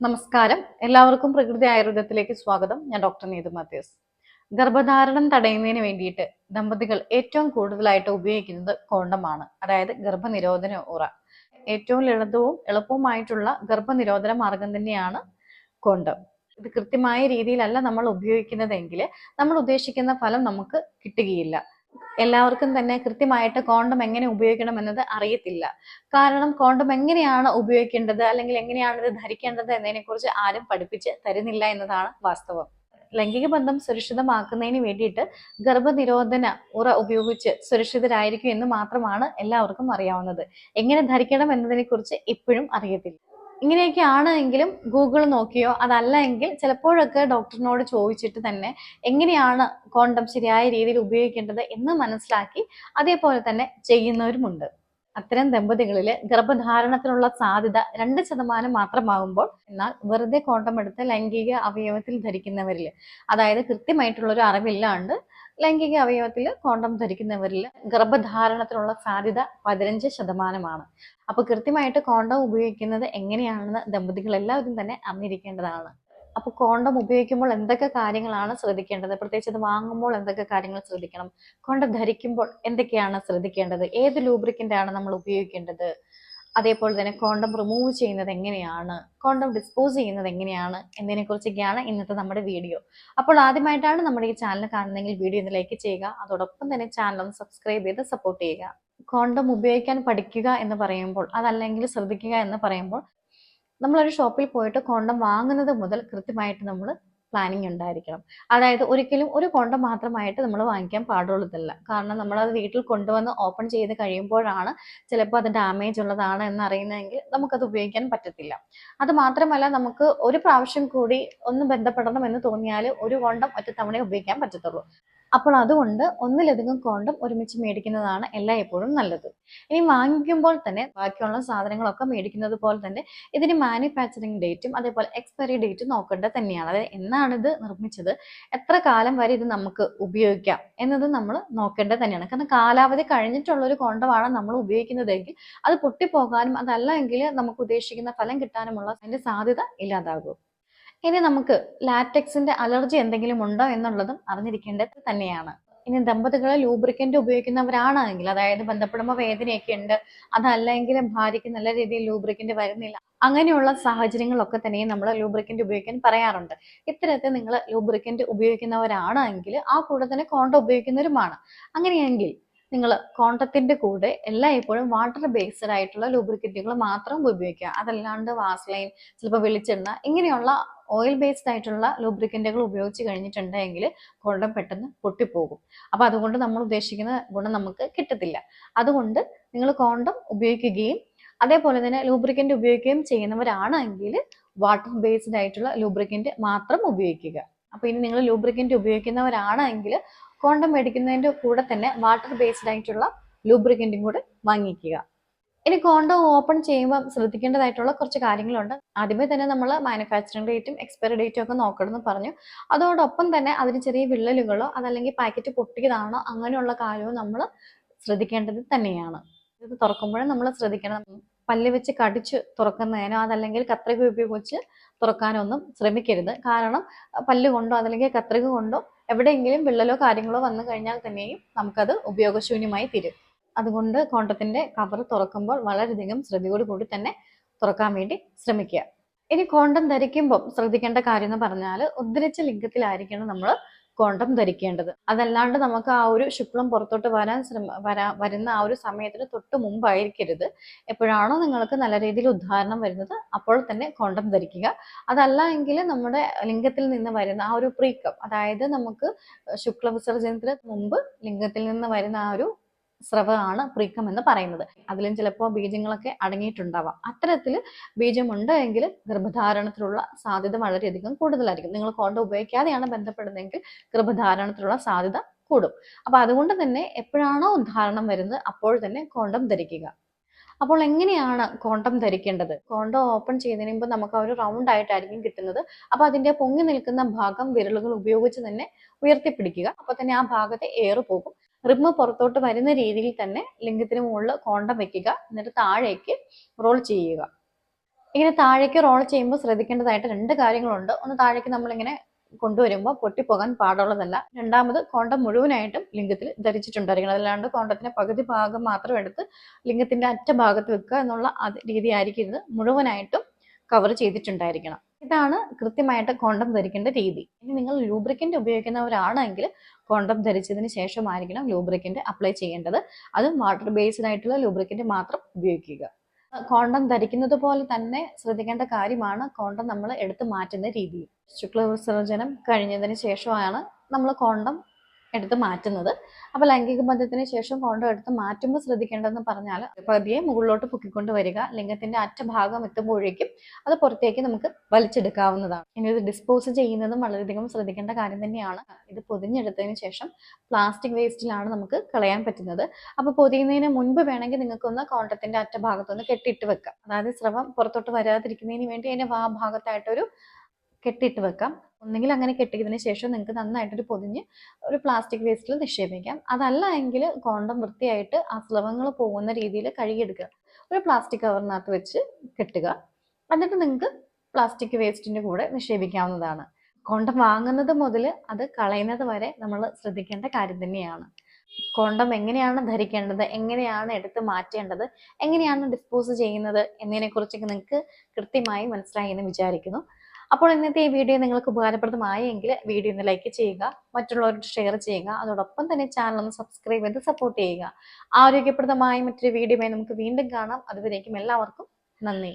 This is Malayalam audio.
നമസ്കാരം. എല്ലാവർക്കും പ്രകൃതി ആയുർവേദത്തിലേക്ക് സ്വാഗതം. ഞാൻ ഡോക്ടർ നീതു മാത്യൂസ്. ഗർഭധാരണം തടയുന്നതിന് വേണ്ടിയിട്ട് ദമ്പതികൾ ഏറ്റവും കൂടുതലായിട്ട് ഉപയോഗിക്കുന്നത് കോണ്ടമാണ് അതായത് ഗർഭനിരോധന ഉറ. ഏറ്റവും ലളിതവും എളുപ്പവുമായിട്ടുള്ള ഗർഭനിരോധന മാർഗം തന്നെയാണ് കോണ്ടം. ഇത് കൃത്യമായ രീതിയിലല്ല നമ്മൾ ഉപയോഗിക്കുന്നതെങ്കിൽ നമ്മൾ ഉദ്ദേശിക്കുന്ന ഫലം നമുക്ക് കിട്ടുകയില്ല. എല്ലാവർക്കും തന്നെ കൃത്യമായിട്ട് കോണ്ടം എങ്ങനെ ഉപയോഗിക്കണം എന്നത് അറിയത്തില്ല. കാരണം കോണ്ടം എങ്ങനെയാണ് ഉപയോഗിക്കേണ്ടത് അല്ലെങ്കിൽ എങ്ങനെയാണ് ഇത് ധരിക്കേണ്ടത് എന്നതിനെ കുറിച്ച് ആരും പഠിപ്പിച്ച് തരുന്നില്ല എന്നതാണ് വാസ്തവം. ലൈംഗിക ബന്ധം സുരക്ഷിതമാക്കുന്നതിന് വേണ്ടിയിട്ട് ഗർഭനിരോധന ഉറ ഉപയോഗിച്ച് സുരക്ഷിതരായിരിക്കും എന്ന് മാത്രമാണ് എല്ലാവർക്കും അറിയാവുന്നത്. എങ്ങനെ ധരിക്കണം എന്നതിനെ കുറിച്ച് ഇപ്പോഴും അറിയത്തില്ല. ഇങ്ങനെയൊക്കെ ആണ് എങ്കിലും ഗൂഗിൾ നോക്കിയോ? അതല്ല എങ്കിൽ ചിലപ്പോഴൊക്കെ ഡോക്ടറിനോട് ചോദിച്ചിട്ട് തന്നെ എങ്ങനെയാണ് കോണ്ടം ശരിയായ രീതിയിൽ ഉപയോഗിക്കേണ്ടത് എന്ന് മനസ്സിലാക്കി അതേപോലെ തന്നെ ചെയ്യുന്നവരുമുണ്ട്. അത്തരം ദമ്പതികളിലെ ഗർഭധാരണത്തിനുള്ള സാധ്യത രണ്ട് ശതമാനം മാത്രമാകുമ്പോൾ എന്നാൽ വെറുതെ കോണ്ടം എടുത്ത് ലൈംഗിക അവയവത്തിൽ ധരിക്കുന്നവരിൽ അതായത് കൃത്യമായിട്ടുള്ള ഒരു അറിവില്ലാണ്ട് ലൈംഗിക അവയവത്തിൽ കോണ്ടം ധരിക്കുന്നവരിൽ ഗർഭധാരണത്തിനുള്ള സാധ്യത പതിനഞ്ച് ശതമാനമാണ്. അപ്പൊ കൃത്യമായിട്ട് കോണ്ടം ഉപയോഗിക്കുന്നത് എങ്ങനെയാണെന്ന് ദമ്പതികൾ എല്ലാവരും തന്നെ അറിഞ്ഞിരിക്കേണ്ടതാണ്. അപ്പൊ കോണ്ടം ഉപയോഗിക്കുമ്പോൾ എന്തൊക്കെ കാര്യങ്ങളാണ് ശ്രദ്ധിക്കേണ്ടത്? പ്രത്യേകിച്ച് അത് വാങ്ങുമ്പോൾ എന്തൊക്കെ കാര്യങ്ങൾ ശ്രദ്ധിക്കണം? കോണ്ടം ധരിക്കുമ്പോൾ എന്തൊക്കെയാണ് ശ്രദ്ധിക്കേണ്ടത്? ഏത് ലൂബ്രിക്കന്റ് ആണ് നമ്മൾ ഉപയോഗിക്കേണ്ടത്? അതേപോലെ തന്നെ കോണ്ടം റിമൂവ് ചെയ്യുന്നത് എങ്ങനെയാണ്? കോണ്ടം ഡിസ്പോസ് ചെയ്യുന്നത് എങ്ങനെയാണ്? എന്നതിനെ കുറിച്ചൊക്കെയാണ് ഇന്നത്തെ നമ്മുടെ വീഡിയോ. അപ്പോൾ ആദ്യമായിട്ടാണ് നമ്മുടെ ഈ ചാനൽ കാണുന്നതെങ്കിൽ വീഡിയോ ഒന്ന് ലൈക്ക് ചെയ്യുക. അതോടൊപ്പം തന്നെ ചാനൽ ഒന്ന് സബ്സ്ക്രൈബ് ചെയ്ത് സപ്പോർട്ട് ചെയ്യുക. കോണ്ടം ഉപയോഗിക്കാൻ പഠിക്കുക എന്ന് പറയുമ്പോൾ അതല്ലെങ്കിൽ ശ്രദ്ധിക്കുക എന്ന് പറയുമ്പോൾ നമ്മളൊരു ഷോപ്പിൽ പോയിട്ട് കോണ്ടം വാങ്ങുന്നത് മുതൽ കൃത്യമായിട്ട് നമ്മൾ പ്ലാനിങ് ഉണ്ടായിരിക്കണം. അതായത് ഒരിക്കലും ഒരു കോണ്ടം മാത്രമായിട്ട് നമ്മൾ വാങ്ങിക്കാൻ പാടുള്ളതല്ല കാരണം നമ്മളത് വീട്ടിൽ കൊണ്ടുവന്ന് ഓപ്പൺ ചെയ്ത് കഴിയുമ്പോഴാണ് ചിലപ്പോൾ അത് ഡാമേജ് ഉള്ളതാണ് എന്നറിയുന്നതെങ്കിൽ നമുക്കത് ഉപയോഗിക്കാൻ പറ്റത്തില്ല. അത് മാത്രമല്ല നമുക്ക് ഒരു പ്രാവശ്യം കൂടി ഒന്ന് ബന്ധപ്പെടണം എന്ന് തോന്നിയാൽ ഒരു കോണ്ടം ഒറ്റത്തവണ തവണ ഉപയോഗിക്കാൻ പറ്റത്തുള്ളൂ. അപ്പോൾ അതുകൊണ്ട് ഒന്നിലധികം കോണ്ടം ഒരുമിച്ച് മേടിക്കുന്നതാണ് എല്ലായ്പ്പോഴും നല്ലത്. ഇനി വാങ്ങിക്കുമ്പോൾ തന്നെ ബാക്കിയുള്ള സാധനങ്ങളൊക്കെ മേടിക്കുന്നത് പോലെ തന്നെ ഇതിന് മാനുഫാക്ചറിങ് ഡേറ്റും അതേപോലെ എക്സ്പയറി ഡേറ്റും നോക്കേണ്ടത് തന്നെയാണ്. അതായത് എന്നാണ് ഇത് നിർമ്മിച്ചത് എത്ര കാലം വരെ ഇത് നമുക്ക് ഉപയോഗിക്കാം എന്നത് നമ്മൾ നോക്കേണ്ടത് തന്നെയാണ്. കാരണം കാലാവധി കഴിഞ്ഞിട്ടുള്ള ഒരു കോണ്ടമാണ് നമ്മൾ ഉപയോഗിക്കുന്നതെങ്കിൽ അത് പൊട്ടിപ്പോകാനും അതല്ല എങ്കിൽ നമുക്ക് ഉദ്ദേശിക്കുന്ന ഫലം കിട്ടാനുമുള്ള അതിന്റെ സാധ്യത ഇല്ലാതാകും. ഇനി നമുക്ക് ലാറ്റക്സിന്റെ അലർജി എന്തെങ്കിലും ഉണ്ടോ എന്നുള്ളതും അറിഞ്ഞിരിക്കേണ്ടത് തന്നെയാണ്. ഇനി ദമ്പതികളെ ലൂബ്രിക്കന്റ് ഉപയോഗിക്കുന്നവരാണെങ്കിൽ അതായത് ബന്ധപ്പെടുമ്പോൾ വേദനയൊക്കെ ഉണ്ട് അതല്ലെങ്കിൽ ഭാര്യയ്ക്ക് നല്ല രീതിയിൽ ലൂബ്രിക്കന്റ് വരുന്നില്ല അങ്ങനെയുള്ള സാഹചര്യങ്ങളൊക്കെ തന്നെ നമ്മൾ ലൂബ്രിക്കന്റ് ഉപയോഗിക്കാൻ പറയാറുണ്ട്. ഇത്തരത്തിൽ നിങ്ങൾ ലൂബ്രിക്കന്റ് ഉപയോഗിക്കുന്നവരാണെങ്കിൽ ആ കൂടെ തന്നെ കോണ്ട ഉപയോഗിക്കുന്നവരുമാണ്. അങ്ങനെയെങ്കിൽ നിങ്ങൾ കോണ്ടത്തിന്റെ കൂടെ എല്ലായ്പ്പോഴും വാട്ടർ ബേസ്ഡ് ആയിട്ടുള്ള ലൂബ്രിക്കറ്റുകൾ മാത്രം ഉപയോഗിക്കുക. അതല്ലാണ്ട് വാസ്ലൈൻ ചിലപ്പോൾ വെളിച്ചെണ്ണ ഇങ്ങനെയുള്ള ഓയിൽ ബേസ്ഡ് ആയിട്ടുള്ള ലൂബ്രിക്കന്റുകൾ ഉപയോഗിച്ച് കഴിഞ്ഞിട്ടുണ്ടെങ്കിൽ കോണ്ടം പെട്ടെന്ന് പൊട്ടിപ്പോകും. അപ്പോൾ അതുകൊണ്ട് നമ്മൾ ഉദ്ദേശിക്കുന്ന ഗുണം നമുക്ക് കിട്ടത്തില്ല. അതുകൊണ്ട് നിങ്ങൾ കോണ്ടം ഉപയോഗിക്കുകയും അതേപോലെ തന്നെ ലൂബ്രിക്കന്റ് ഉപയോഗിക്കുകയും ചെയ്യുന്നവരാണെങ്കിൽ വാട്ടർ ബേസ്ഡ് ആയിട്ടുള്ള ലൂബ്രിക്കന്റ് മാത്രം ഉപയോഗിക്കുക. അപ്പോൾ ഇനി നിങ്ങൾ ലൂബ്രിക്കന്റ് ഉപയോഗിക്കുന്നവരാണെങ്കിൽ കോണ്ടം മേടിക്കുന്നതിന്റെ കൂടെ തന്നെ വാട്ടർ ബേസ്ഡ് ആയിട്ടുള്ള ലൂബ്രിക്കന്റും കൂടെ വാങ്ങിക്കുക. ഇനി കോണ്ടം ഓപ്പൺ ചെയ്യുമ്പോൾ ശ്രദ്ധിക്കേണ്ടതായിട്ടുള്ള കുറച്ച് കാര്യങ്ങളുണ്ട്. ആദ്യമേ തന്നെ നമ്മൾ മാനുഫാക്ചറിംഗ് ഡേറ്റും എക്സ്പയറി ഡേറ്റും ഒക്കെ നോക്കണമെന്ന് പറഞ്ഞു. അതോടൊപ്പം തന്നെ അതിന് ചെറിയ വിള്ളലുകളോ അതല്ലെങ്കിൽ പാക്കറ്റ് പൊട്ടിയതാണോ അങ്ങനെയുള്ള കാര്യവും നമ്മൾ ശ്രദ്ധിക്കേണ്ടത് തന്നെയാണ്. ഇത് തുറക്കുമ്പോഴും നമ്മൾ ശ്രദ്ധിക്കണം. പല്ല് വെച്ച് കടിച്ച് തുറക്കുന്നതിനോ അതല്ലെങ്കിൽ കത്രിക ഉപയോഗിച്ച് തുറക്കാനോ ഒന്നും ശ്രമിക്കരുത്. കാരണം പല്ല് കൊണ്ടോ അതല്ലെങ്കിൽ കത്രിക കൊണ്ടോ എവിടെയെങ്കിലും വിള്ളലോ കാര്യങ്ങളോ വന്നു കഴിഞ്ഞാൽ തന്നെയും നമുക്കത് ഉപയോഗശൂന്യമായി തീരും. അതുകൊണ്ട് കോണ്ടത്തിന്റെ കവർ തുറക്കുമ്പോൾ വളരെയധികം ശ്രദ്ധയോട് കൂടി തന്നെ തുറക്കാൻ വേണ്ടി ശ്രമിക്കുക. ഇനി കോണ്ടം ധരിക്കുമ്പോൾ ശ്രദ്ധിക്കേണ്ട കാര്യം എന്ന് പറഞ്ഞാൽ ഉദ്ധരിച്ച ലിംഗത്തിലായിരിക്കണം നമ്മൾ കോണ്ടം ധരിക്കേണ്ടത്. അതല്ലാണ്ട് നമുക്ക് ആ ഒരു ശുക്ലം പുറത്തോട്ട് വരാൻ ശ്രമ വരാ വരുന്ന ആ ഒരു സമയത്തിന് തൊട്ട് മുമ്പായിരിക്കരുത്. എപ്പോഴാണോ നിങ്ങൾക്ക് നല്ല രീതിയിൽ ഉദ്ധാരണം വരുന്നത് അപ്പോൾ തന്നെ കോണ്ടം ധരിക്കുക. അതല്ല എങ്കിൽ നമ്മുടെ ലിംഗത്തിൽ നിന്ന് വരുന്ന ആ ഒരു പ്രീക്കം അതായത് നമുക്ക് ശുക്ല വിസർജനത്തിന് മുമ്പ് ലിംഗത്തിൽ നിന്ന് വരുന്ന ആ ഒരു സ്രവമാണ് പ്രീക്കം എന്ന് പറയുന്നത്. അതിലും ചിലപ്പോൾ ബീജങ്ങളൊക്കെ അടങ്ങിയിട്ടുണ്ടാവാം. അത്തരത്തിൽ ബീജമുണ്ട് എങ്കിൽ ഗർഭധാരണത്തിലുള്ള സാധ്യത വളരെയധികം കൂടുതലായിരിക്കും. നിങ്ങൾ കോണ്ട ഉപയോഗിക്കാതെയാണ് ബന്ധപ്പെടുന്നതെങ്കിൽ ഗർഭധാരണത്തിലുള്ള സാധ്യത കൂടും. അപ്പൊ അതുകൊണ്ട് തന്നെ എപ്പോഴാണോ ഉദ്ധാരണം വരുന്നത് അപ്പോൾ തന്നെ കോണ്ടം ധരിക്കുക. അപ്പോൾ എങ്ങനെയാണ് കോണ്ടം ധരിക്കേണ്ടത്? കോണ്ടം ഓപ്പൺ ചെയ്യുന്നതിന് മുമ്പ് നമുക്ക് ഒരു റൗണ്ട് ആയിട്ടായിരിക്കും കിട്ടുന്നത്. അപ്പൊ അതിന്റെ പൊങ്ങി നിൽക്കുന്ന ഭാഗം വിരലുകൾ ഉപയോഗിച്ച് തന്നെ ഉയർത്തിപ്പിടിക്കുക. അപ്പൊ തന്നെ ആ ഭാഗത്തെ ഏറ് പോകും. റിമ്മ് പുറത്തോട്ട് വരുന്ന രീതിയിൽ തന്നെ ലിംഗത്തിന് മുകളിൽ കോണ്ടം വെക്കുക. എന്നിട്ട് താഴേക്ക് റോൾ ചെയ്യുക. ഇങ്ങനെ താഴേക്ക് റോൾ ചെയ്യുമ്പോൾ ശ്രദ്ധിക്കേണ്ടതായിട്ട് രണ്ട് കാര്യങ്ങളുണ്ട്. ഒന്ന് താഴേക്ക് നമ്മളിങ്ങനെ കൊണ്ടുവരുമ്പോൾ പൊട്ടിപ്പോകാൻ പാടുള്ളതല്ല. രണ്ടാമത് കോണ്ടം മുഴുവനായിട്ടും ലിംഗത്തിൽ ധരിച്ചിട്ടുണ്ടായിരിക്കണം. അതല്ലാണ്ട് കോണ്ടത്തിന്റെ പകുതി ഭാഗം മാത്രം എടുത്ത് ലിംഗത്തിന്റെ അറ്റ ഭാഗത്ത് വെക്കുക എന്നുള്ള രീതി ആയിരിക്കരുത് മുഴുവനായിട്ടും കവർ ചെയ്തിട്ടുണ്ടായിരിക്കണം. ഇതാണ് കൃത്യമായിട്ട് കോണ്ടം ധരിക്കേണ്ട രീതി. ഇനി നിങ്ങൾ ലൂബ്രിക്കന്റ് ഉപയോഗിക്കുന്നവരാണെങ്കിൽ കോണ്ടം ധരിച്ചതിന് ശേഷമായിരിക്കണം ലൂബ്രിക്കന്റ് അപ്ലൈ ചെയ്യേണ്ടത്. അതും വാട്ടർ ബേസ്ഡ് ആയിട്ടുള്ള ലൂബ്രിക്കന്റ് മാത്രം ഉപയോഗിക്കുക. കോണ്ടം ധരിക്കുന്നത് പോലെ തന്നെ ശ്രദ്ധിക്കേണ്ട കാര്യമാണ് കോണ്ടം നമ്മൾ എടുത്തു മാറ്റുന്ന രീതി ശുക്ല വിസർജനം കഴിഞ്ഞതിന് ശേഷമാണ് നമ്മൾ കോണ്ടം എടുത്ത് മാറ്റുന്നത്. അപ്പോൾ ലൈംഗിക ബന്ധത്തിന് ശേഷം കോണ്ടം എടുത്ത് മാറ്റുമ്പോൾ ശ്രദ്ധിക്കേണ്ടതെന്ന് പറഞ്ഞാൽ പതിയെ മുകളിലോട്ട് പൊക്കിക്കൊണ്ട് വരിക ലിംഗത്തിന്റെ അറ്റ ഭാഗം എത്തുമ്പോഴേക്കും അത് പുറത്തേക്ക് നമുക്ക് വലിച്ചെടുക്കാവുന്നതാണ്. ഇനി ഇത് ഡിസ്പോസ് ചെയ്യുന്നതും വളരെയധികം ശ്രദ്ധിക്കേണ്ട കാര്യം തന്നെയാണ്. ഇത് പൊതിഞ്ഞെടുത്തതിന് ശേഷം പ്ലാസ്റ്റിക് വേസ്റ്റിലാണ് നമുക്ക് കളയാൻ പറ്റുന്നത്. അപ്പോൾ പൊതിയുന്നതിന് മുൻപ് വേണമെങ്കിൽ നിങ്ങൾക്കൊന്ന് കോണ്ടത്തിന്റെ അറ്റ ഭാഗത്തൊന്ന് കെട്ടിയിട്ട് വെക്കാം. അതായത് സ്രവം പുറത്തോട്ട് വരാതിരിക്കുന്നതിന് വേണ്ടി അതിന്റെ വാ ഭാഗത്തായിട്ടൊരു കെട്ടിയിട്ട് വെക്കാം. ഒന്നെങ്കിൽ അങ്ങനെ കെട്ടിയതിന് ശേഷം നിങ്ങൾക്ക് നന്നായിട്ടൊരു പൊതിഞ്ഞ് ഒരു പ്ലാസ്റ്റിക് വേസ്റ്റിൽ നിക്ഷേപിക്കാം. അതല്ല എങ്കിൽ കോണ്ടം വൃത്തിയായിട്ട് ആ സ്രവങ്ങൾ പോകുന്ന രീതിയിൽ കഴുകിയെടുക്കുക. ഒരു പ്ലാസ്റ്റിക് കവറിനകത്ത് വെച്ച് കെട്ടുക. എന്നിട്ട് നിങ്ങൾക്ക് പ്ലാസ്റ്റിക് വേസ്റ്റിന്റെ കൂടെ നിക്ഷേപിക്കാവുന്നതാണ്. കോണ്ടം വാങ്ങുന്നത് മുതൽ അത് കളയുന്നത് വരെ നമ്മൾ ശ്രദ്ധിക്കേണ്ട കാര്യം തന്നെയാണ്. കോണ്ടം എങ്ങനെയാണ് ധരിക്കേണ്ടത്? എങ്ങനെയാണ് എടുത്ത് മാറ്റേണ്ടത്? എങ്ങനെയാണ് ഡിസ്പോസ് ചെയ്യുന്നത്? എന്നതിനെക്കുറിച്ചൊക്കെ നിങ്ങൾക്ക് കൃത്യമായി മനസ്സിലായി എന്ന് വിചാരിക്കുന്നു. അപ്പോൾ ഇന്നത്തെ ഈ വീഡിയോ നിങ്ങൾക്ക് ഉപകാരപ്രദമായെങ്കിൽ വീഡിയോ ഒന്ന് ലൈക്ക് ചെയ്യുക മറ്റുള്ളവരോട് ഷെയർ ചെയ്യുക അതോടൊപ്പം തന്നെ ചാനൽ ഒന്ന് സബ്സ്ക്രൈബ് ചെയ്ത് സപ്പോർട്ട് ചെയ്യുക. ആരോഗ്യപ്രദമായ മറ്റൊരു വീഡിയോയുമായി നമുക്ക് വീണ്ടും കാണാം. അതുവരേക്കും എല്ലാവർക്കും നന്ദി.